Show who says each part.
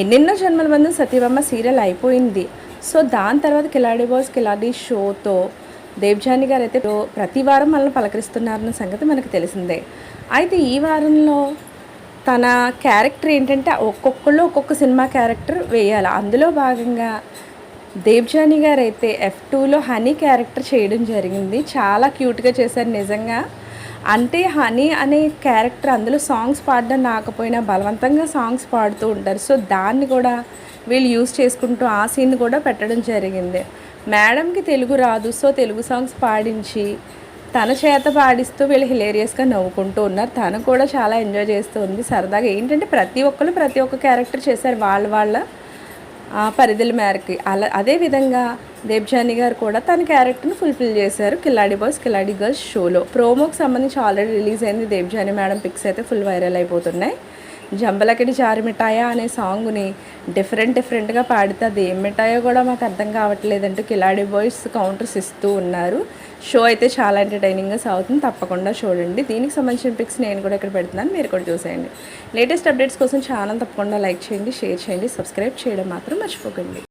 Speaker 1: ఎన్నెన్నో జన్మల ముందు సత్యభామ సీరియల్ అయిపోయింది. సో దాని తర్వాత కిలాడి బాయ్స్ కిలాడి షోతో దేవ్జాని గారు అయితే ప్రతి వారం మనల్ని పలకరిస్తున్నారన్న సంగతి మనకు తెలిసిందే. అయితే ఈ వారంలో తన క్యారెక్టర్ ఏంటంటే ఒక్కొక్కళ్ళు ఒక్కొక్క సినిమా క్యారెక్టర్ వేయాలి. అందులో భాగంగా దేవ్జాని గారు అయితే ఎఫ్ టూలో హనీ క్యారెక్టర్ చేయడం జరిగింది. చాలా క్యూట్గా చేశారు నిజంగా. అంటే హనీ అనే క్యారెక్టర్ అందులో సాంగ్స్ పాడడం రాకపోయినా బలవంతంగా సాంగ్స్ పాడుతూ ఉంటారు. సో దాన్ని కూడా వీళ్ళు యూజ్ చేసుకుంటూ ఆ సీన్ కూడా పెట్టడం జరిగింది. మేడంకి తెలుగు రాదు. సో తెలుగు సాంగ్స్ పాడించి తన చేత పాడిస్తూ వీళ్ళు హిలేరియస్గా నవ్వుకుంటూ ఉన్నారు. తను కూడా చాలా ఎంజాయ్ చేస్తూ ఉంది. సరదాగా ఏంటంటే ప్రతి ఒక్కరు ప్రతి ఒక్క క్యారెక్టర్ చేశారు వాళ్ళ వాళ్ళ పరిధుల మేరకి. అలా అదేవిధంగా దేబ్జాని గారు కూడా తన క్యారెక్టర్ని ఫుల్ఫిల్ చేశారు కిల్లాడి బాయ్స్ కిల్లాడి గర్ల్స్ షోలో. ప్రోమోకి సంబంధించి ఆల్రెడీ రిలీజ్ అయింది దేబ్జాని మేడం పిక్స్ అయితే ఫుల్ వైరల్ అయిపోతున్నాయి. జంబలకడి జారి మిఠాయా అనే సాంగ్ని డిఫరెంట్ డిఫరెంట్గా పాడితే అది ఏం మిఠాయో కూడా మాకు అర్థం కావట్లేదంటూ కిలాడి బాయ్స్ కౌంటర్స్ ఇస్తూ ఉన్నారు. షో అయితే చాలా ఎంటర్టైనింగ్గా సాగుతుంది. తప్పకుండా చూడండి. దీనికి సంబంధించిన పిక్స్ నేను కూడా ఇక్కడ పెడుతున్నాను. మీరు కూడా చూసేయండి. లేటెస్ట్ అప్డేట్స్ కోసం ఛానల్ తప్పకుండా లైక్ చేయండి షేర్ చేయండి సబ్స్క్రైబ్ చేయడం మాత్రం మర్చిపోకండి.